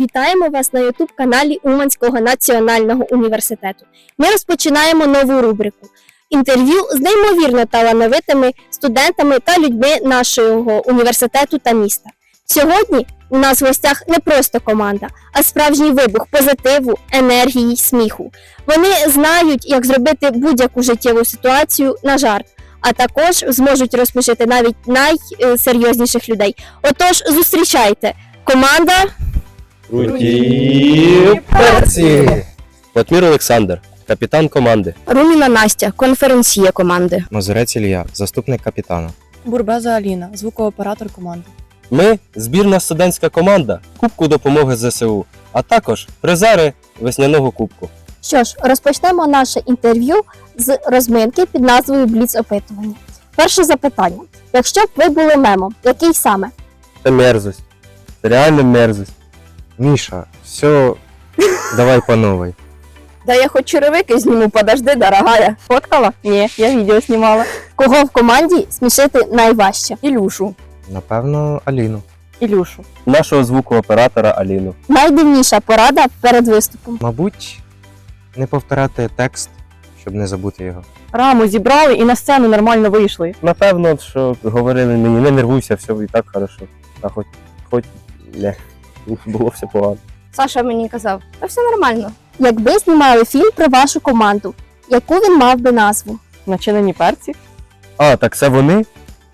Вітаємо вас на youtube каналі Уманського національного університету. Ми розпочинаємо нову рубрику інтерв'ю з неймовірно талановитими студентами та людьми нашого університету та міста. Сьогодні у нас в гостях не просто команда, а справжній вибух позитиву, енергії, сміху. Вони знають, як зробити будь-яку життєву ситуацію на жарт, а також зможуть розсмішити навіть найсерйозніших людей. Отож, зустрічайте команда Круті перці! Платмір Олександр, капітан команди. Руміна Настя, конференція команди. Мазурець Ілля, заступник капітана. Бурбеза Аліна, звукооператор команди. Ми збірна студентська команда Кубку допомоги ЗСУ, а також призери весняного кубку. Що ж, розпочнемо наше інтерв'ю з розминки під назвою Бліц опитування. Перше запитання: якщо б ви були мемом, який саме? Це мерзость. Це реально мерзость. Міша, все, давай по новой. Да я хоч черевики зніму, подожди, дорогая. Фоткала? Ні, я відео знімала. Кого в команді смішити найважче? Ілюшу. Напевно, Аліну. Ілюшу. Нашого звукооператора Аліну. Найдивніша порада перед виступом. Мабуть, не повторяти текст, щоб не забути його. Раму зібрали і на сцену нормально вийшли. Напевно, що говорили мені, не нервуйся, все і так хорошо. А хоч хоч не, було все погано. Саша мені казав, та все нормально. Якби знімали фільм про вашу команду, яку він мав би назву? Начинені перці. А, так це вони?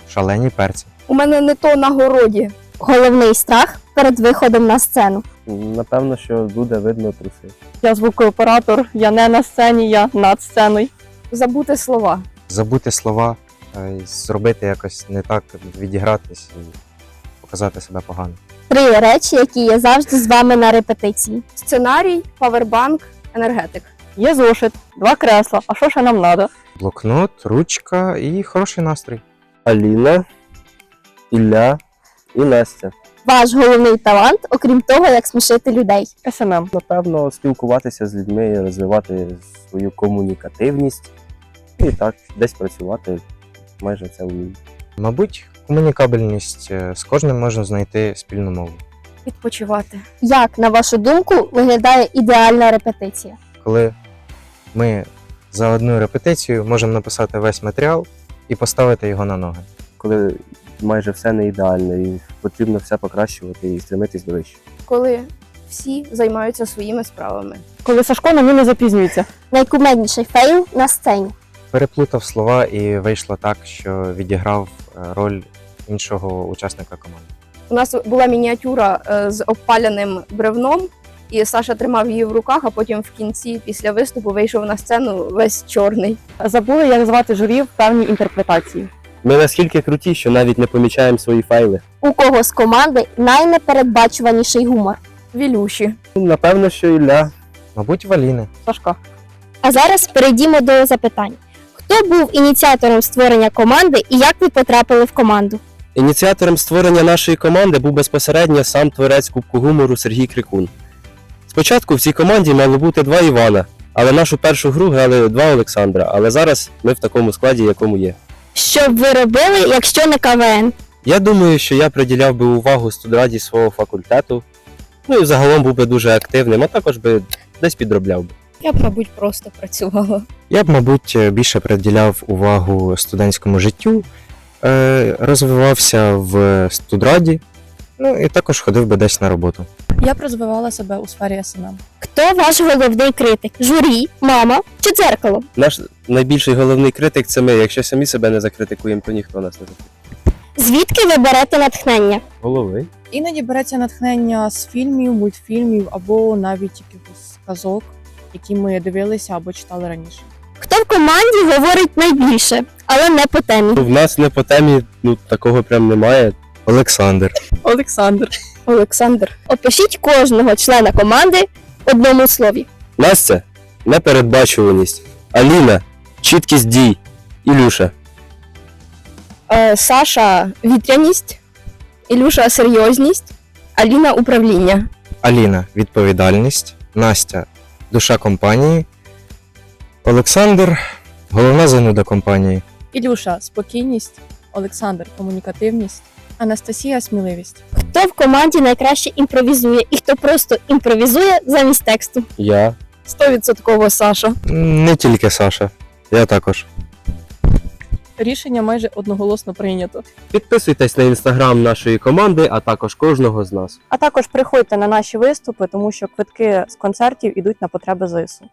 Шалені перці. У мене не то на городі. Головний страх перед виходом на сцену. Напевно, що буде видно труси. Я звукооператор, я не на сцені, я над сценою. Забути слова. Забути слова, е, зробити якось не так, відігратись і показати себе погано. Три речі, які є завжди з вами на репетиції. Сценарій, павербанк, енергетик. Є зошит, два кресла. А що ще нам треба? Блокнот, ручка і хороший настрій. Аліна, Ілля і Настя. Ваш головний талант, окрім того, як смішити людей. СММ. Напевно, спілкуватися з людьми, розвивати свою комунікативність і так десь працювати. Майже це вмію. Мабуть, комунікабельність е, з кожним можна знайти спільну мову. Відпочивати. Як, на вашу думку, виглядає ідеальна репетиція? Коли ми за одну репетицію можемо написати весь матеріал і поставити його на ноги. Коли майже все не ідеально, і потрібно все покращувати і стремитись до вищого. Коли всі займаються своїми справами. Коли Сашко на не запізнюється. Найкумедніший фейл на сцені. Переплутав слова і вийшло так, що відіграв е, роль іншого учасника команди. У нас була мініатюра е, з обпаляним бревном, і Саша тримав її в руках, а потім в кінці, після виступу, вийшов на сцену весь чорний. Забули, як звати журі в певній інтерпретації. Ми наскільки круті, що навіть не помічаємо свої файли. У кого з команди найнепередбачуваніший гумор? Вілюші. Напевно, що Ілля. Мабуть, Валіни. Сашка. А зараз перейдімо до запитань. Хто був ініціатором створення команди і як ви потрапили в команду? Ініціатором створення нашої команди був безпосередньо сам творець Кубку гумору Сергій Крикун. Спочатку в цій команді мало бути два Івана, але нашу першу гру грали два Олександра, але зараз ми в такому складі, якому є. Що б ви робили, якщо не КВН? Я думаю, що я приділяв би увагу студраді свого факультету. Ну і загалом був би дуже активним, а також би десь підробляв би. Я б, мабуть, просто працювала. Я б, мабуть, більше приділяв увагу студентському життю, е, розвивався в студраді, ну і також ходив би десь на роботу. Я б розвивала себе у сфері СММ. Хто ваш головний критик? Журі, мама чи дзеркало? Наш найбільший головний критик це ми. Якщо самі себе не закритикуємо, то ніхто нас не закритикує. Звідки ви берете натхнення? Голови. Іноді береться натхнення з фільмів, мультфільмів або навіть якихось казок, які ми дивилися або читали раніше. Хто в команді говорить найбільше, але не по темі? В нас не по темі, ну такого прям немає. Олександр. Олександр. Олександр. Опишіть кожного члена команди в одному слові. Настя непередбачуваність. Аліна чіткість дій. Ілюша. Е, Саша вітряність, Ілюша серйозність, Аліна управління. Аліна відповідальність, Настя душа компанії, Олександр головна зануда компанії. Ілюша спокійність, Олександр комунікативність, Анастасія сміливість. Хто в команді найкраще імпровізує і хто просто імпровізує замість тексту? Я. Стовідсотково Саша. Не тільки Саша, я також. Рішення майже одноголосно прийнято. Підписуйтесь на інстаграм нашої команди, а також кожного з нас. А також приходьте на наші виступи, тому що квитки з концертів ідуть на потреби ЗСУ.